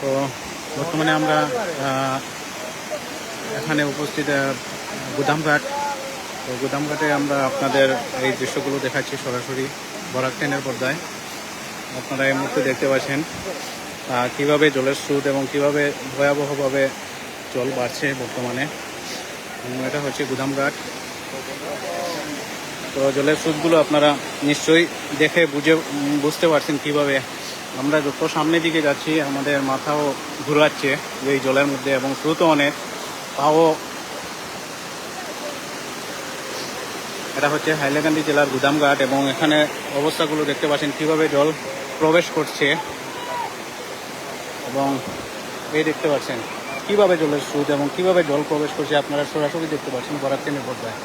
তো বর্তমানে আমরা এখানে উপস্থিত গুদামঘাট। তো গুদামঘাটে আমরা আপনাদের এই দৃশ্যগুলো দেখাচ্ছি সরাসরি বরাক ট্রেনের পর্দায়। আপনারা এই মুহূর্তে দেখতে পাচ্ছেন কীভাবে জলের স্রোত এবং কীভাবে ভয়াবহভাবে জল বাড়ছে বর্তমানে। এটা হচ্ছে গুদামঘাট। তো জলের স্রোতগুলো আপনারা নিশ্চয়ই দেখে বুঝে বুঝতে পারছেন কীভাবে আমরা যত সামনের দিকে যাচ্ছি, আমাদের মাথাও ঘুরাচ্ছে এই জলের মধ্যে এবং স্রোতও অনেক পাও এটা হচ্ছে হাইলাকান্দি জেলার গুদামঘাট এবং এখানে অবস্থাগুলো দেখতে পাচ্ছেন কীভাবে জল প্রবেশ করছে এবং এই দেখতে পাচ্ছেন কীভাবে জলের স্রোত এবং কীভাবে জল প্রবেশ করছে, আপনারা সরাসরি দেখতে পাচ্ছেন বরাক ট্রেনের পর্দায়।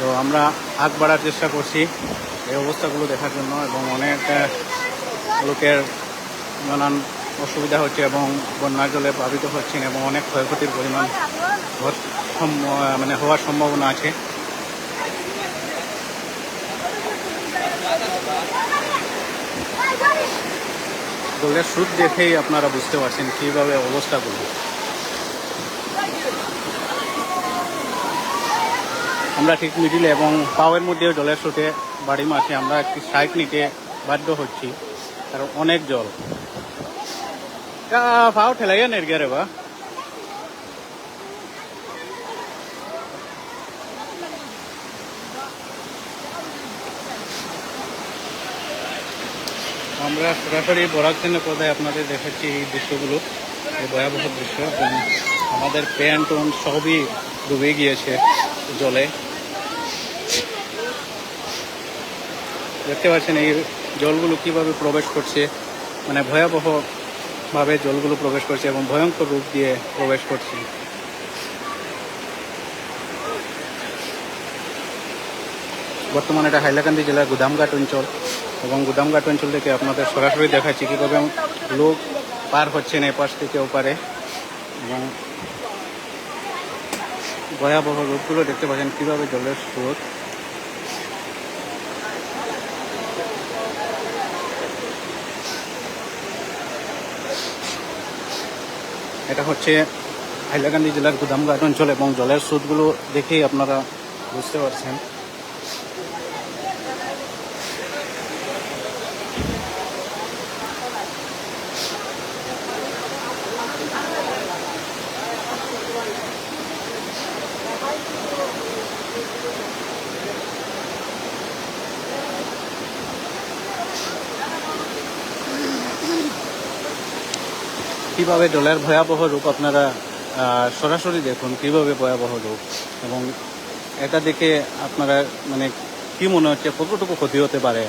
তো আমরা আগ বাড়ার চেষ্টা করছি এই অবস্থাগুলো দেখার জন্য এবং অনেক লোকের নানান অসুবিধা হচ্ছে এবং বন্যার জলে প্লাবিত হচ্ছেন এবং অনেক ক্ষয়ক্ষতির পরিমাণ মানে হওয়ার সম্ভাবনা আছে। জলের স্রোত দেখেই আপনারা বুঝতে পারছেন কীভাবে অবস্থাগুলো। আমরা ঠিক মিডিলে এবং পাওয়ের মধ্যেও জলের স্রোতে বাড়ি মাঠে আমরা একটি সাইড নিতে বাধ্য হচ্ছি। কারণ অনেক জল। পাও ঠেলাইয়া নেট রে বা। আমরা সরাসরি বরাক ট্রেনের পর্দায় আপনাদের দেখাচ্ছি এই দৃশ্যগুলো। এই ভয়াবহ দৃশ্য। আমাদের প্যান্ট সবই ডুবে গিয়েছে জলে। দেখতে পাচ্ছেন এই জলগুলো কীভাবে প্রবেশ করছে মানে ভয়াবহ ভাবে জলগুলো প্রবেশ করছে এবং ভয়ঙ্কর রূপ দিয়ে প্রবেশ করছে। বর্তমানে এটা হাইলাকান্দি জেলার গুদামঘাট অঞ্চল এবং গুদামঘাট অঞ্চল থেকে আপনাদের সরাসরি দেখাচ্ছি কীভাবে লোক পার হচ্ছেন এপাশ থেকে ওপারে। এবং ভয়াবহ রূপগুলো দেখতে পাচ্ছেন কীভাবে জলের স্রোত এটা হচ্ছে হাইলাকান্দি জেলার গুদামঘাট অঞ্চল এবং জলের স্রোতগুলো দেখেই আপনারা বুঝতে পারছেন। কীভাবে জলের ভয়াবহ রূপ আপনারা সরাসরি দেখুন কীভাবে ভয়াবহ রূপ। এবং এটা দেখে আপনারা মানে কি মনে হচ্ছে, কতটুকু ক্ষতি হতে পারে,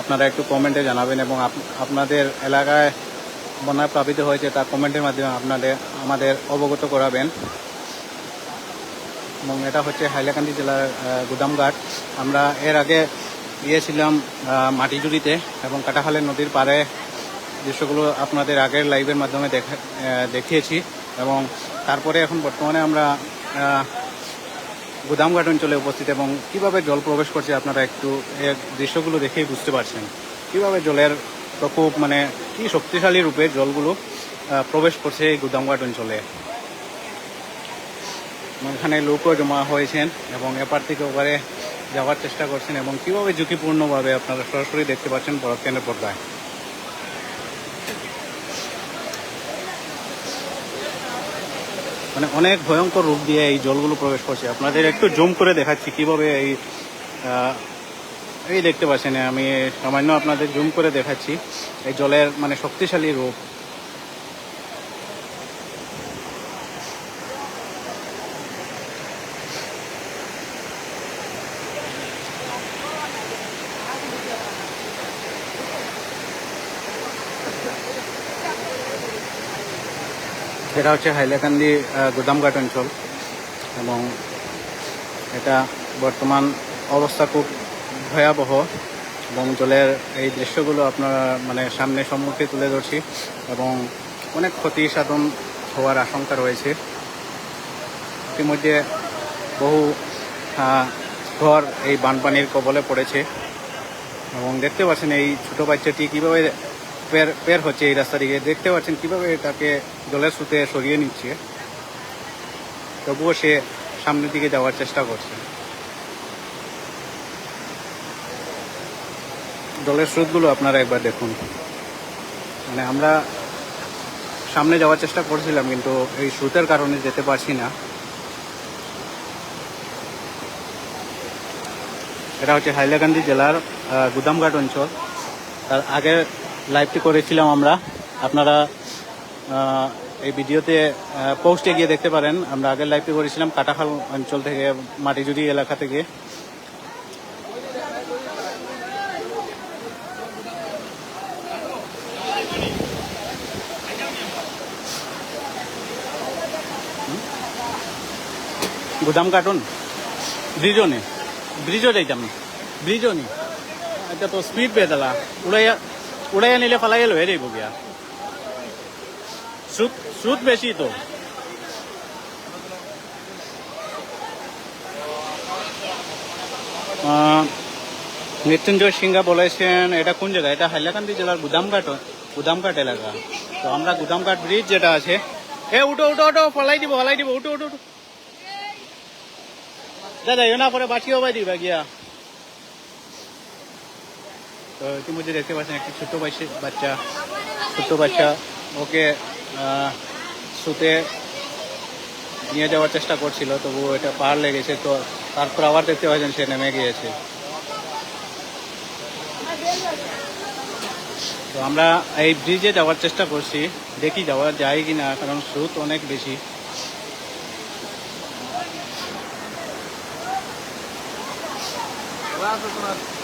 আপনারা একটু কমেন্টে জানাবেন এবং আপনাদের এলাকায় বন্যায় প্লাবিত হয়েছে তা কমেন্টের মাধ্যমে আপনাদের, আমাদের অবগত করাবেন। এবং এটা হচ্ছে হাইলাকান্দি জেলার গুদামঘাট। আমরা এর আগে গিয়েছিলাম মাটিজুড়িতে এবং কাটাখালের নদীর পাড়ে দৃশ্যগুলো আপনাদের আগের লাইভের মাধ্যমে দেখা দেখিয়েছি এবং তারপরে এখন বর্তমানে আমরা আহ, গুদামঘাট অঞ্চলে উপস্থিত এবং কীভাবে জল প্রবেশ করছে আপনারা একটু দৃশ্যগুলো দেখেই বুঝতে পারছেন। কীভাবে জলের প্রকোপ মানে কি শক্তিশালী রূপে জলগুলো প্রবেশ করছে এই গুদামঘাট অঞ্চলে এখানে লোকও জমা হয়েছেন এবং এপার থেকে ওপারে যাওয়ার চেষ্টা করছেন এবং কীভাবে ঝুঁকিপূর্ণভাবে আপনারা সরাসরি দেখতে পাচ্ছেন বরফ কেন্দ্রের পর্দায়। মানে অনেক ভয়ঙ্কর রূপ দিয়ে এই জলগুলো প্রবেশ করছে। আপনাদের একটু জুম করে দেখাচ্ছি কীভাবে এই এই দেখতে পাচ্ছেন, আমি সামান্য আপনাদের জুম করে দেখাচ্ছি। এই জলের মানে শক্তিশালী রূপ। এটা হচ্ছে হাইলাকান্দি গুদামঘাট অঞ্চল। এবং এটা বর্তমান অবস্থা খুব ভয়াবহ এবং জলের এই দৃশ্যগুলো আপনারা মানে সামনে সম্মুখে তুলে ধরছি এবং অনেক ক্ষতি সাধন হওয়ার আশঙ্কা রয়েছে। ইতিমধ্যে বহু ঘর এই বানপানির কবলে পড়েছে। এবং দেখতে পাচ্ছেন এই ছোটো বাচ্চাটি কীভাবে পের পের হচ্ছে এই রাস্তা দিকে। দেখতে পাচ্ছেন কীভাবে তাকে জলের স্রোতে সরিয়ে নিচ্ছে। তবুও সে সামনের দিকে যাওয়ার চেষ্টা করছে। জলের স্রোতগুলো আপনারা একবার দেখুন। মানে আমরা সামনে যাওয়ার চেষ্টা করছিলাম, কিন্তু এই স্রোতের কারণে যেতে পারছি না। এটা হচ্ছে হাইলাকান্দি জেলার গুদামঘাট অঞ্চল। তার আগে লাইভটি করেছিলাম আমরা। আপনারা এই ভিডিওতে পোস্টে গিয়ে দেখতে পারেন। আমরা আগের লাইভটি করেছিলাম কাটাখাল অঞ্চল থেকে মাটিজুড়ি এলাকা থেকে। গুদাম কার্টুন ব্রিজও নেই। ব্রিজও যাইতাম ব্রিজও নেই। এটা তো স্পিড পেয়ে উড়াইয়া উড়াইয়া আনিলে ফালাই গেল হেরে গিয়া স্রোত স্রোত বেশি তো। মৃত্যুঞ্জয় সিংহা বলেছেন, এটা কোন জায়গা? এটা হাইলাকান্দি জেলার গুদামঘাট গুদামঘাট এলাকা। তো আমরা গুদামঘাট ব্রিজ যেটা আছে, এ উঠো উঠো উঠো, ফলাই দিব ফলাই দিব, উঠো উঠো উঠো। দাদা এ না পরে বাঁচিয়ে হবাই দিবা গিয়া। তো ইতিমধ্যে দেখতে পাচ্ছেন একটি ছোট্ট বয়সী বাচ্চা। ছোট্ট বাচ্চা। ওকে আহ, শুতে নিয়ে যাওয়ার চেষ্টা করছিল তবু এটা পার লেগেছে। তো তারপর আবার দেখতে পাচ্ছেন সে নেমে গিয়েছে। তো আমরা এই ব্রিজে যাওয়ার চেষ্টা করছি। দেখি যাওয়া যায় কি না কারণ স্রোত অনেক বেশি। এরে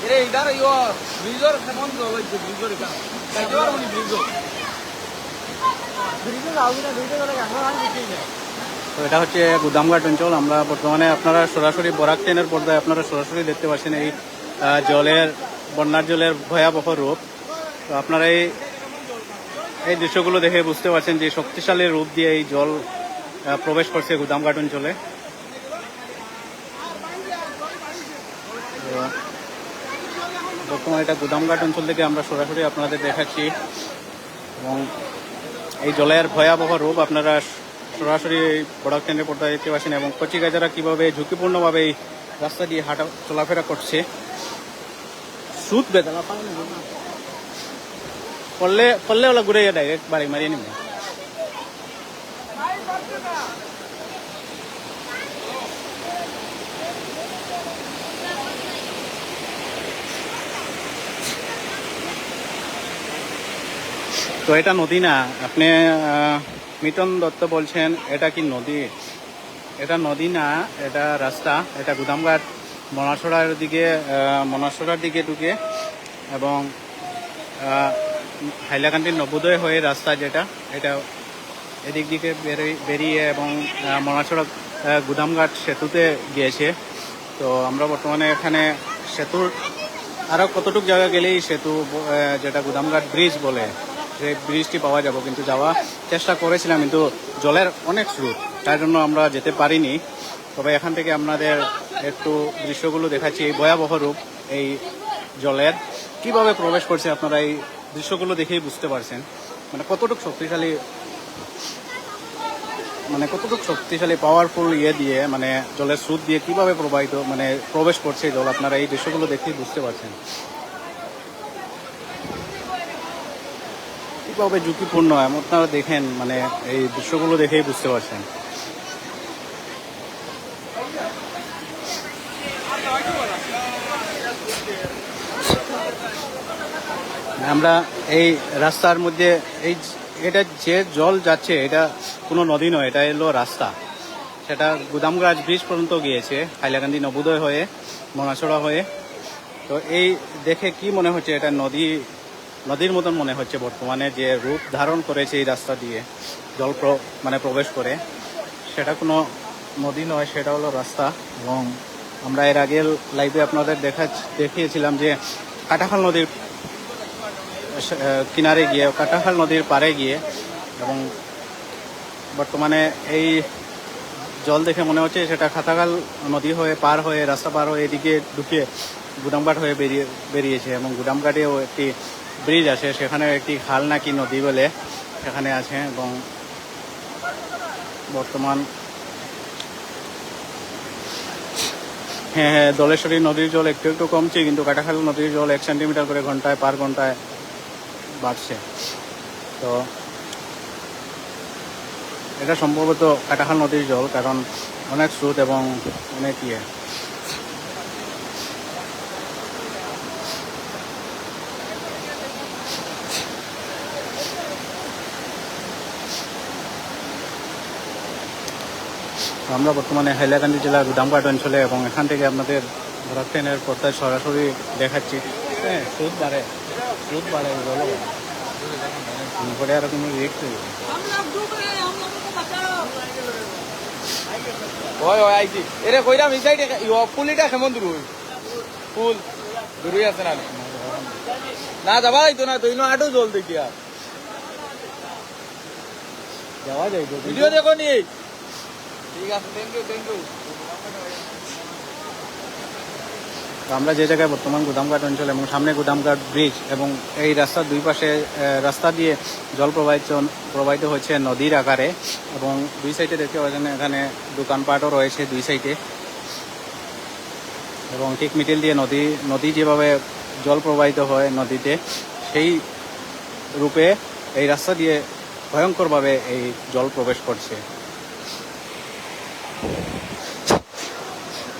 তো এটা হচ্ছে গুদামঘাট অঞ্চল। আমরা বর্তমানে আপনারা সরাসরি বরাক ট্রেনের পর্দায় আপনারা সরাসরি দেখতে পাচ্ছেন এই জলের, বন্যার জলের ভয়াবহ রূপ। তো আপনারা এই এই দৃশ্যগুলো দেখে বুঝতে পারছেন যে শক্তিশালী রূপ দিয়ে এই জল প্রবেশ করছে গুদামঘাট অঞ্চলে। বর্তমানে এটা গুদামঘাট অঞ্চল থেকে আমরা সরাসরি আপনাদের দেখাচ্ছি। এবং এই জলের ভয়াবহ রূপ আপনারা সরাসরি এই বড় ট্রেনের পর্দায় দেখতে পাচ্ছেন এবং কচিকাজারা কীভাবে ঝুঁকিপূর্ণভাবে এই রাস্তা দিয়ে হাঁটা চলাফেরা করছে। সুদ বেদনা পড়লে পড়লে ওলা ঘুরে ডাইরেক্ট বাড়ি মারিয়ে নিবে। তো এটা নদী না। আপনি মিটন দত্ত বলছেন, এটা কি নদী? এটা নদী না, এটা রাস্তা। এটা গুদামঘাট। মনাসড়ার দিকে মনাসড়ার দিকে ঢুকে এবং হাইলাকান্দির নবোদয় হয়ে রাস্তা যেটা, এটা এদিক দিকে বেরিয়ে- এবং মনাসড়া গুদামঘাট সেতুতে গিয়েছে। তো আমরা বর্তমানে এখানে সেতুর আরও কতটুক জায়গা গেলেই সেতু যেটা গুদামঘাট ব্রিজ বলে সেই ব্রিজটি পাওয়া যাব, কিন্তু যাওয়া চেষ্টা করেছিলাম, কিন্তু জলের অনেক স্রোত তার জন্য আমরা যেতে পারিনি। তবে এখান থেকে আপনাদের একটু দৃশ্যগুলো দেখাচ্ছি, এই ভয়াবহ রূপ, এই জলের। কীভাবে প্রবেশ করছে আপনারা এই দৃশ্যগুলো দেখেই বুঝতে পারছেন। মানে কতটুকু শক্তিশালী মানে কতটুকু শক্তিশালী পাওয়ারফুল ইয়ে দিয়ে মানে জলের স্রোত দিয়ে কীভাবে প্রবাহিত মানে প্রবেশ করছে জল, আপনারা এই দৃশ্যগুলো দেখেই বুঝতে পারছেন। কীভাবে ঝুঁকিপূর্ণ এমন আপনারা দেখেন মানে এই দৃশ্যগুলো দেখেই বুঝতে পারছেন। আমরা এই রাস্তার মধ্যে, এই এটা যে জল যাচ্ছে, এটা কোনো নদী নয়, এটা এলো রাস্তা। সেটা গুদামগাছ ব্রিজ পর্যন্ত গিয়েছে, হাইলাকান্দি নবোদয় হয়ে মনাছড়া হয়ে। তো এই দেখে কি মনে হচ্ছে, এটা নদী নদীর মতন মনে হচ্ছে বর্তমানে যে রূপ ধারণ করেছে এই রাস্তা দিয়ে, জল মানে প্রবেশ করে। সেটা কোনো নদী নয়, সেটা হলো রাস্তা। এবং আমরা এর আগের লাইভে আপনাদের দেখা, দেখিয়েছিলাম যে কাটাখাল নদীর, কিনারে গিয়ে কাটাখাল নদীর পাড়ে গিয়ে এবং বর্তমানে এই জল দেখে মনে হচ্ছে সেটা খাতাখাল নদী হয়ে পার হয়ে রাস্তা পার হয়ে এদিকে ঢুকে গুদামঘাট হয়ে বেরিয়ে, বেরিয়েছে এবং গুদামঘাটেও একটি ব্রিজ আছে সেখানে একটি খাল নাকি নদী বলে সেখানে আছে এবং বর্তমান হ্যাঁ হ্যাঁ দলেশ্বরী নদীর জল একটু একটু কমছে, কিন্তু কাটাখাল নদীর জল এক সেন্টিমিটার করে ঘন্টায়, পার ঘন্টায় বাড়ছে। তো এটা সম্ভবত কাটাখাল নদীর জল, কারণ অনেক স্রোত এবং অনেক ইয়ে। আমরা বর্তমানে হাইলাকান্দি জেলার গুদামঘাট অঞ্চলে এবং এখান থেকে আপনাদের ভরত ট্রেনের পর্দায় সরাসরি দেখাচ্ছি। হ্যাঁ স্রোত বাড়ে স্রোত বাড়ে পরে আর কোনো নেই। ওই ওই আইছি। এরে সাইডে ইও পুলিটা কেমন দূর হই ফুল দূরই আছে না না যাবা তো না তুই আটো জল দেখি আর যাওয়া যায় তো ভিডিও দেখো নি? আমরা যে জায়গায় বর্তমান গুদামঘাট অঞ্চল এবং সামনে গুদামঘাট ব্রিজ এবং এই রাস্তার দুই পাশে রাস্তা দিয়ে জল প্রবাহিত প্রবাহিত হচ্ছে নদীর আকারে এবং দুই সাইডে দেখতে পাচ্ছেন এখানে দোকানপাটও রয়েছে দুই সাইডে। এবং ঠিক মিডিল দিয়ে নদী নদী যেভাবে জল প্রবাহিত হয় নদীতে, সেই রূপে এই রাস্তা দিয়ে ভয়ঙ্করভাবে এই জল প্রবেশ করছে।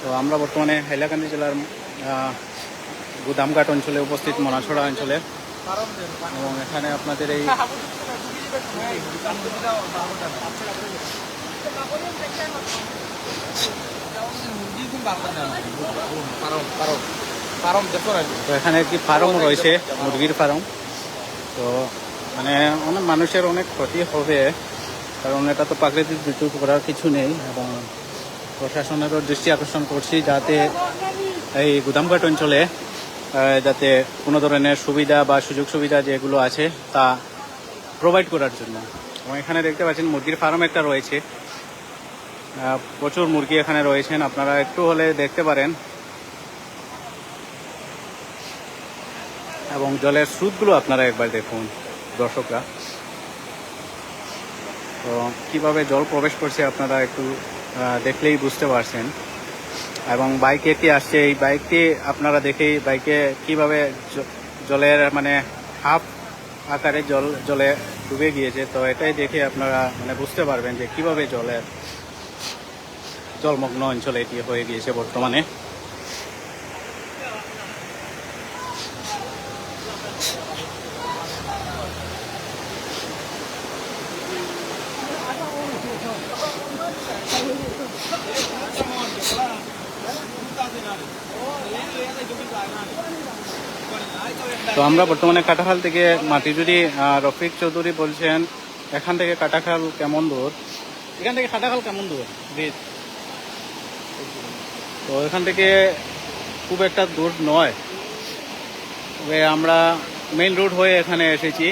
তো আমরা বর্তমানে হাইলাকান্দি জেলার গুদামঘাট অঞ্চলে উপস্থিত, মনাছড়া অঞ্চলে। এবং এখানে আপনাদের এই তো এখানে একটি ফার্ম রয়েছে, মুরগির ফার্ম। তো মানে অনেক মানুষের অনেক ক্ষতি হবে। কারণ এটা তো প্রাকৃতিক দুর্যোগ করার কিছু নেই এবং প্রশাসনেরও দৃষ্টি আকর্ষণ করছি যাতে এই গুদামঘাট অঞ্চলে যাতে কোনো ধরনের সুবিধা বা সুযোগ সুবিধা যেগুলো আছে তা প্রোভাইড করার জন্য। এবং এখানে দেখতে পাচ্ছেন মুরগির ফার্ম একটা রয়েছে। প্রচুর মুরগি এখানে রয়েছেন। আপনারা একটু হলে দেখতে পারেন। এবং জলের স্রোতগুলো আপনারা একবার দেখুন, দর্শকরা। তো কীভাবে জল প্রবেশ করছে আপনারা একটু দেখলেই বুঝতে পারছেন। এবং বাইকে কি আসছে, এই বাইকটি আপনারা দেখেই, বাইকে কীভাবে জলের মানে হাফ আকারে জল, জলে ডুবে গিয়েছে, তো এটাই দেখে আপনারা মানে বুঝতে পারবেন যে কীভাবে জলের জলমগ্ন অঞ্চলে এটি হয়ে গিয়েছে বর্তমানে। আমরা বর্তমানে কাটাখাল থেকে মাটিজুরি রফিক চৌধুরী বলছেন, এখান থেকে কাটাখাল কেমন দূর? এখান থেকে কাটাখাল কেমন দূর? ব্রিজ তো এখান থেকে খুব একটা দূর নয়। আমরা মেইন রোড হয়ে এখানে এসেছি।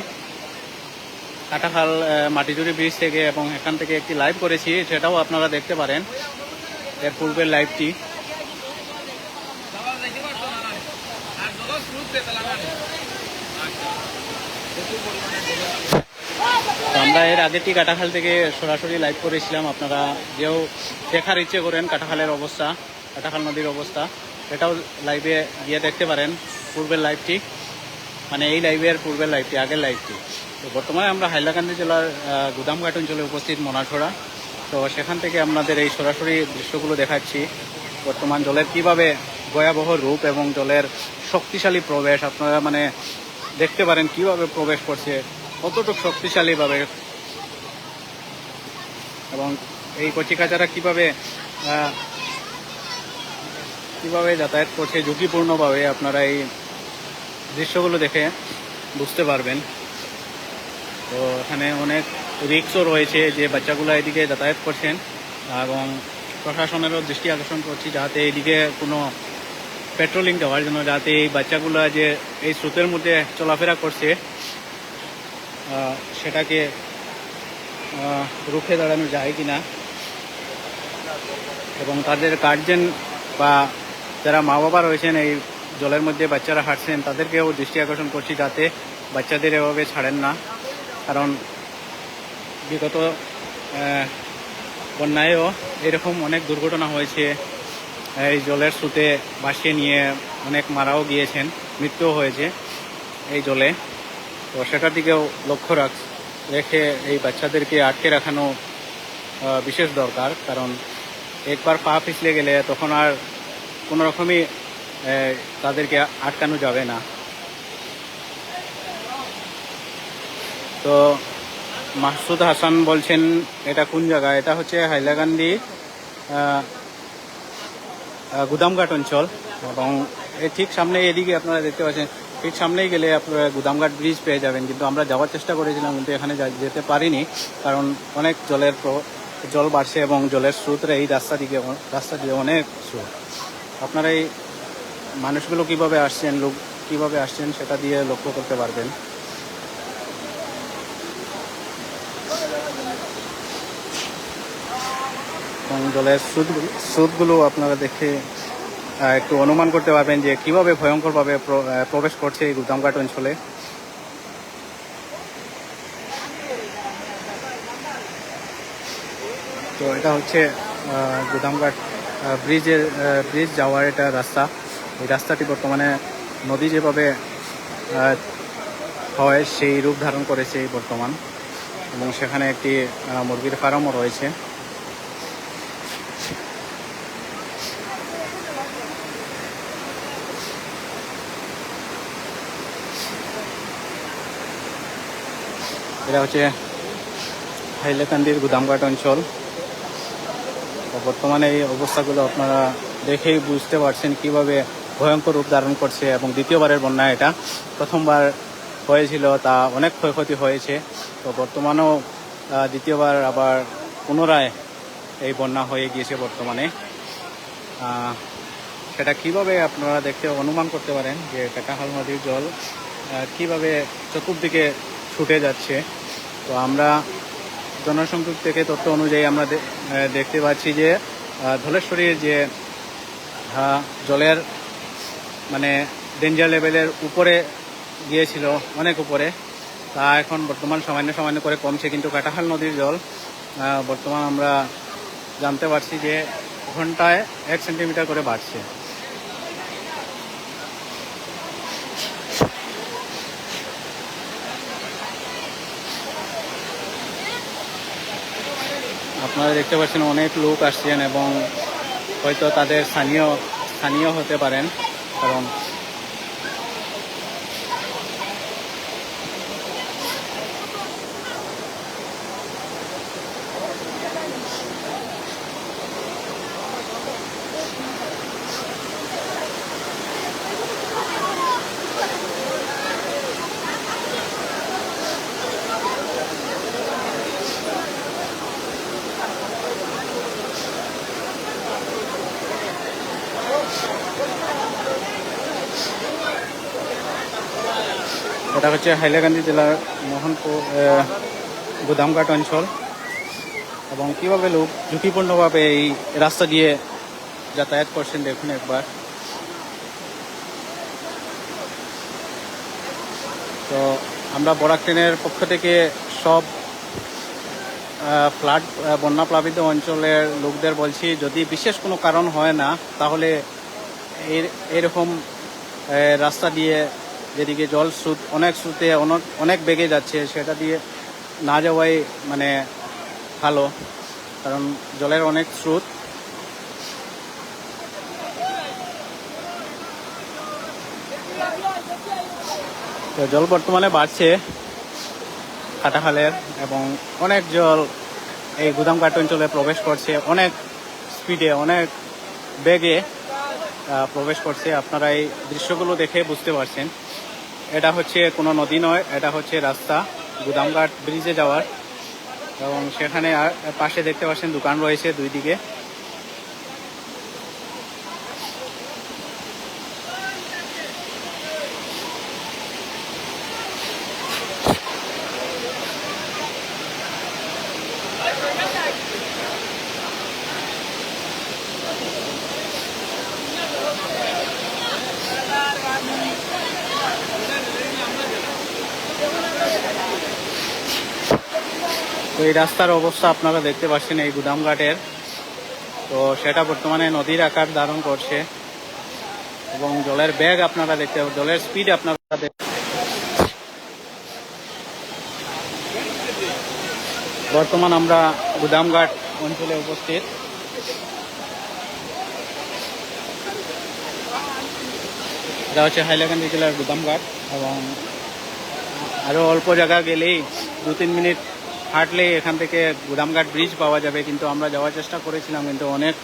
কাটাখাল মাটিজুরি ব্রিজ থেকে এবং এখান থেকে একটি লাইভ করেছি, সেটাও আপনারা দেখতে পারেন। এর পূর্বের লাইভটি তো আমরা এর আগেরটি কাটাখাল থেকে সরাসরি লাইভ করেছিলাম? আপনারা যেও দেখার ইচ্ছে করেন কাটাখালের অবস্থা কাটাখাল নদীর অবস্থা। এটাও লাইভে গিয়ে দেখতে পারেন, পূর্বের লাইভটি মানে এই লাইভের পূর্বের লাইভটি আগের লাইভটি তো বর্তমানে আমরা হাইলাকান্দি জেলার গুদামঘাট অঞ্চলে উপস্থিত মনাছড়া তো সেখান থেকে আপনাদের এই সরাসরি দৃশ্যগুলো দেখাচ্ছি। বর্তমান জলের কীভাবে ভয়াবহ রূপ এবং জলের শক্তিশালী প্রবেশ, আপনারা মানে দেখতে পারেন কীভাবে প্রবেশ করছে। কতটুকু শক্তিশালীভাবে এবং এই কচিকাচারা কীভাবে কীভাবে যাতায়াত করছে ঝুঁকিপূর্ণভাবে আপনারা এই দৃশ্যগুলো দেখে বুঝতে পারবেন। তো এখানে অনেক রিক্সও রয়েছে যে বাচ্চাগুলো এদিকে যাতায়াত করছেন এবং প্রশাসনেরও দৃষ্টি আকর্ষণ করছি যাতে এইদিকে কোনো পেট্রোলিং দেওয়ার জন্য, যাতে এই বাচ্চাগুলো যে এই স্রোতের মধ্যে চলাফেরা করছে সেটাকে রুখে দাঁড়ানো যায় কি না এবং তাদের গার্জেন বা যারা মা বাবা রয়েছেন এই জলের মধ্যে বাচ্চারা হাঁটছেন, তাদেরকেও দৃষ্টি আকর্ষণ করছি যাতে বাচ্চাদের এভাবে ছাড়েন না। কারণ বিগত বন্যায়ও এরকম অনেক দুর্ঘটনা হয়েছে। এই জলের স্রোতে ভাসিয়ে নিয়ে অনেক মারাও গিয়েছেন, মৃত্যুও হয়েছে এই জলে। তো সেটার দিকেও লক্ষ্য রাখ, রেখে এই বাচ্চাদেরকে আটকে রাখানো বিশেষ দরকার। কারণ একবার পা পিছলে গেলে তখন আর কোনো রকমই তাদেরকে আটকানো যাবে না। তো মাসুদ হাসান বলছেন, এটা কোন জায়গা? এটা হচ্ছে হাইলাকান্দি গুদামঘাট অঞ্চল। এবং এর ঠিক সামনে এদিকে আপনারা দেখতে পাচ্ছেন ঠিক সামনেই গেলে আপনারা গুদামঘাট ব্রিজ পেয়ে যাবেন। কিন্তু আমরা যাওয়ার চেষ্টা করেছিলাম, কিন্তু এখানে যেতে পারিনি, কারণ অনেক জলের জল বাড়ছে এবং জলের স্রোতরা এই রাস্তা দিকে রাস্তা দিয়ে অনেক স্রোত। আপনারা এই মানুষগুলো কীভাবে আসছেন, লোক কীভাবে আসছেন সেটা দিয়ে লক্ষ্য করতে পারবেন। এবং জলের স্রোত স্রোতগুলো আপনারা দেখে একটু অনুমান করতে পারবেন যে কীভাবে ভয়ঙ্করভাবে প্র- প্রবেশ করছে এই গুদামঘাট অঞ্চলে? তো এটা হচ্ছে গুদামঘাট ব্রিজের ব্রিজ যাওয়ার এটা রাস্তা। এই রাস্তাটি বর্তমানে নদী যেভাবে হয় সেই রূপ ধারণ করেছে বর্তমান। এবং সেখানে একটি মুরগির ফার্মও রয়েছে। এটা হচ্ছে হাইলাকান্দির গুদামঘাট অঞ্চল। বর্তমানে এই অবস্থাগুলো আপনারা দেখেই বুঝতে পারছেন কীভাবে ভয়ঙ্কর রূপ ধারণ করছে এবং দ্বিতীয়বারের বন্যা এটা। প্রথমবার হয়েছিল, তা অনেক ক্ষয়ক্ষতি হয়েছে। তো বর্তমানেও দ্বিতীয়বার আবার পুনরায় এই বন্যা হয়ে গিয়েছে বর্তমানে। সেটা কীভাবে আপনারা দেখতে অনুমান করতে পারেন যে কাটাহাল নদীর জল কীভাবে চতুর্দিকে ছুটে যাচ্ছে? তো আমরা জনসংযোগ থেকে তথ্য অনুযায়ী আমরা দেখতে পাচ্ছি যে ধলেশ্বরীর যে জলের মানে ডেঞ্জার লেভেলের উপরে গিয়েছিল, অনেক উপরে, তা এখন বর্তমান সামান্য সামান্য করে কমছে, কিন্তু কাটাখাল নদীর জল বর্তমান আমরা জানতে পারছি যে ঘন্টায় এক সেন্টিমিটার করে বাড়ছে। আপনারা দেখতে পাচ্ছেন অনেক লোক আসছেন এবং হয়তো তাদের স্থানীয় স্থানীয় হতে পারেন। কারণ এটা হচ্ছে হাইলাকান্দি জেলার মোহনপুর গুদামঘাট অঞ্চল। এবং কীভাবে লোক ঝুঁকিপূর্ণভাবে এই রাস্তা দিয়ে যাতায়াত করছেন দেখুন একবার। তো আমরা বরাক ট্রেনের পক্ষ থেকে সব ফ্লাড বন্যা প্লাবিত অঞ্চলের লোকদের বলছি, যদি বিশেষ কোনো কারণ হয় না, তাহলে এর- এরকম রাস্তা দিয়ে যেদিকে জল স্রোত অনেক স্রোতে অনেক অনেক বেগে যাচ্ছে, সেটা দিয়ে না যাওয়াই মানে ভালো, কারণ জলের অনেক স্রোত। তো জল বর্তমানে বাড়ছে কাটাখালের এবং অনেক জল এই গুদামঘাট অঞ্চলে প্রবেশ করছে, অনেক স্পিডে, অনেক বেগে প্রবেশ করছে। আপনারা এই দৃশ্যগুলো দেখে বুঝতে পারছেন। এটা হচ্ছে কোনো নদী নয়, এটা হচ্ছে রাস্তা, গুদামঘাট, ব্রিজে যাওয়ার। এবং সেখানে পাশে দেখতে পাচ্ছেন দোকান রয়েছে দুই দিকে। এই রাস্তার অবস্থা আপনারা দেখতে পাচ্ছেন এই গুদামঘাটের। তো সেটা বর্তমানে নদীর আকার ধারণ করছে এবং জলের ব্যাগ আপনারা দেখতে জলের স্পিড আপনারা বর্তমান আমরা গুদামঘাট অঞ্চলে উপস্থিত। এটা হচ্ছে হাইলাকান্দি জেলার গুদামঘাট এবং আরও অল্প জায়গা গেলেই দু তিন মিনিট হাঁটলেই এখান থেকে গুদামঘাট ব্রিজ পাওয়া যাবে, কিন্তু আমরা যাওয়ার চেষ্টা করেছিলাম, কিন্তু অনেক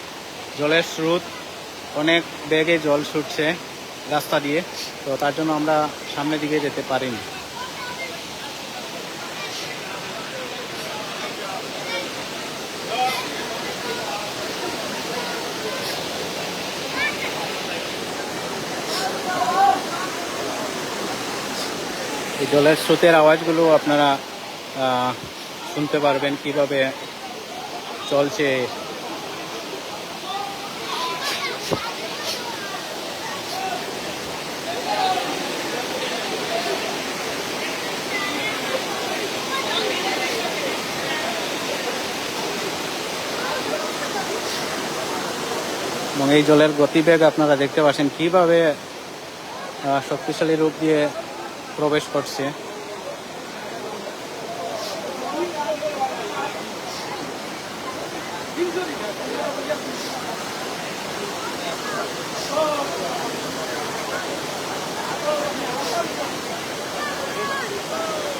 জলের স্রোত, অনেক বেগে জল ছুটছে রাস্তা দিয়ে, তো তার জন্য আমরা সামনের দিকে যেতে পারিনি। জলের স্রোতের আওয়াজগুলো আপনারা শুনতে পারবেন কীভাবে চলছে। এবং এই জলের গতিবেগ আপনারা দেখতে পাচ্ছেন কীভাবে শক্তিশালী রূপ দিয়ে প্রবেশ করছে।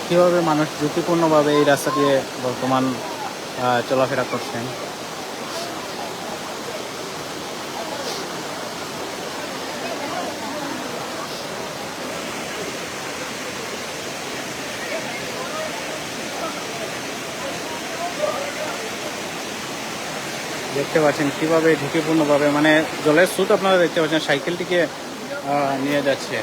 কীভাবে মানুষ ঝুঁকিপূর্ণভাবে এই রাস্তা দিয়ে বর্তমান চলাফেরা করছেন? দেখতে পাচ্ছেন কীভাবে ঝুঁকিপূর্ণভাবে মানে জলের স্রোত আপনারা দেখতে পাচ্ছেন সাইকেলটিকে নিয়ে যাচ্ছে।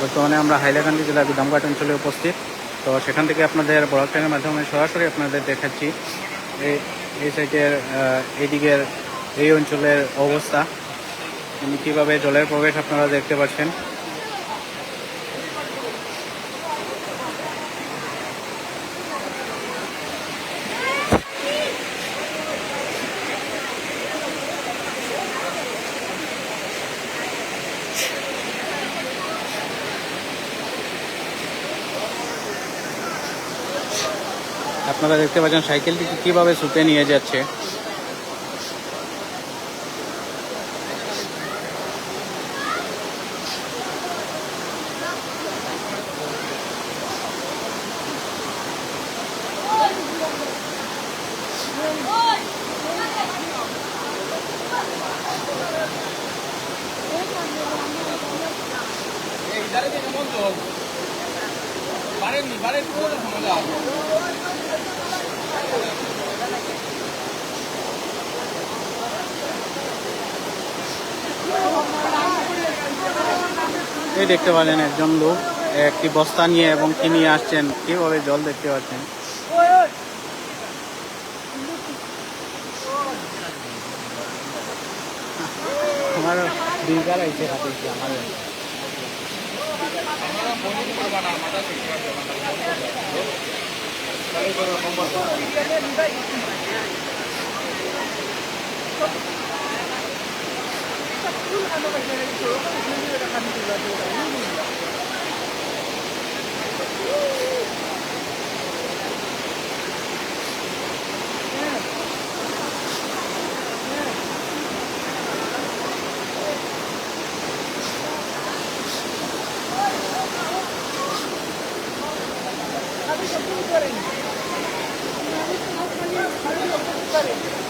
বর্তমানে আমরা হাইলাকান্দি জেলার গুদামঘাট অঞ্চলে উপস্থিত। তো সেখান থেকে আপনাদের বড় ট্রেনের মাধ্যমে সরাসরি আপনাদের দেখাচ্ছি। এই এই সাইডের এইদিকের এই অঞ্চলের অবস্থা। কীভাবে জলের প্রবেশ আপনারা দেখতে পাচ্ছেন। আপনারা দেখতে পাচ্ছেন সাইকেলটিকে কীভাবে সুতে নিয়ে যাচ্ছে। দেখতে পাচ্ছেন একজন লোক, একটি বস্তা নিয়ে এবং কি নিয়ে আসছেন, কীভাবে জল দেখতে পাচ্ছেন? আমার হাতে আমার 큰 하나가 하면, 조용히 가는 길 가지고 가는 겁니다. Thank you.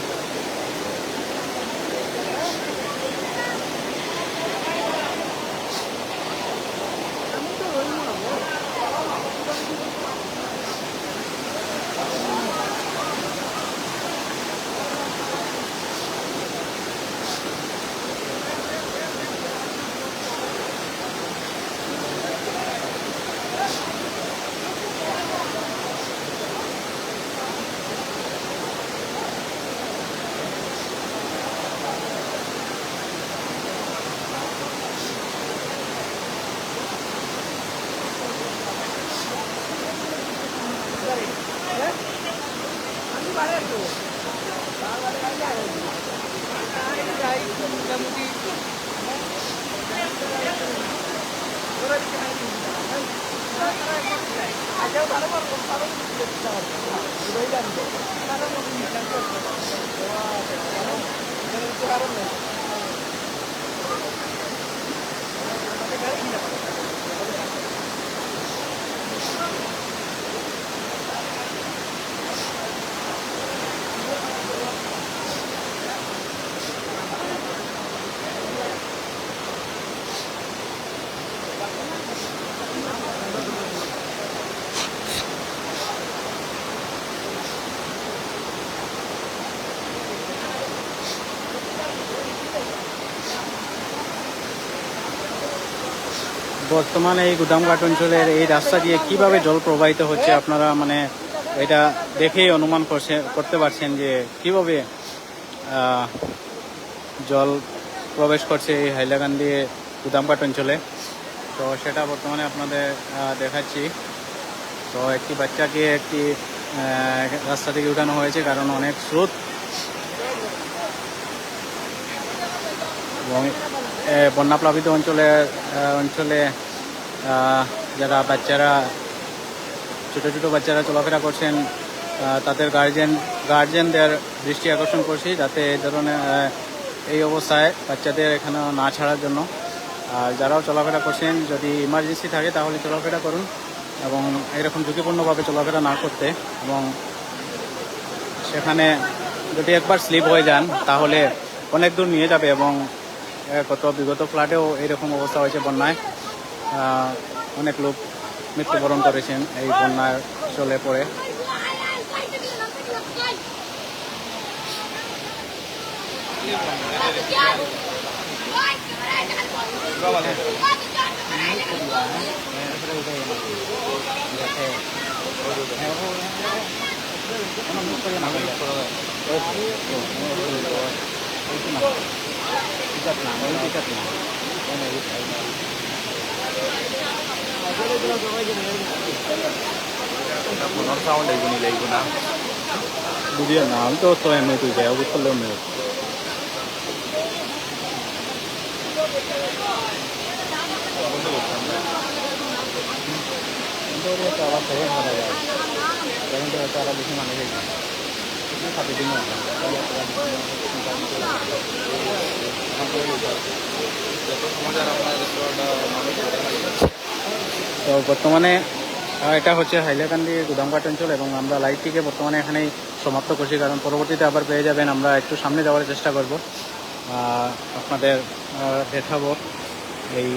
বর্তমানে এই গুদামঘাট অঞ্চলের এই রাস্তা দিয়ে কীভাবে জল প্রবাহিত হচ্ছে আপনারা মানে এটা দেখেই অনুমান করছে করতে পারছেন যে কীভাবে জল প্রবেশ করছে এই হাইলাকান্দি গুদামঘাট অঞ্চলে। তো সেটা বর্তমানে আপনাদের দেখাচ্ছি। তো একটি বাচ্চাকে একটি রাস্তা থেকে উঠানো হয়েছে কারণ অনেক স্রোত। বন্যাপ্লাবিত অঞ্চলে আহ, অঞ্চলে যারা বাচ্চারা ছোটো ছোটো বাচ্চারা চলাফেরা করছেন তাদের গার্জেন গার্জেনদের দৃষ্টি আকর্ষণ করছি যাতে এই ধরনের এই অবস্থায় বাচ্চাদের এখানে না ছাড়ার জন্য। আর যারাও চলাফেরা করছেন যদি ইমার্জেন্সি থাকে তাহলে চলাফেরা করুন এবং এরকম ঝুঁকিপূর্ণভাবে চলাফেরা না করতে এবং সেখানে যদি একবার স্লিপ হয়ে যান তাহলে অনেক দূর নিয়ে যাবে এবং এ, গত বিগত ফ্লাডেও এইরকম অবস্থা হয়েছে বন্যায়। অনেক লোক মৃত্যুবরণ করেছেন এই বন্যার চলে পড়ে। চাউণ্ড আহিব নি না বুঝিয়ে না আমি তো তো এমনি তুই যাই অবস্থা এমনি আবার সেভেন করা যায় সেভেন তো হয়তো আরও বেশি হয়েছে সাথে দিন তো বর্তমানে এটা হচ্ছে হাইলাকান্দি গুদামঘাট অঞ্চল এবং আমরা লাইটটিকে বর্তমানে এখানেই সমাপ্ত করছি, কারণ পরবর্তীতে আবার পেয়ে যাবেন, আমরা একটু সামনে যাওয়ার চেষ্টা করব। আপনাদের দেখাবো এই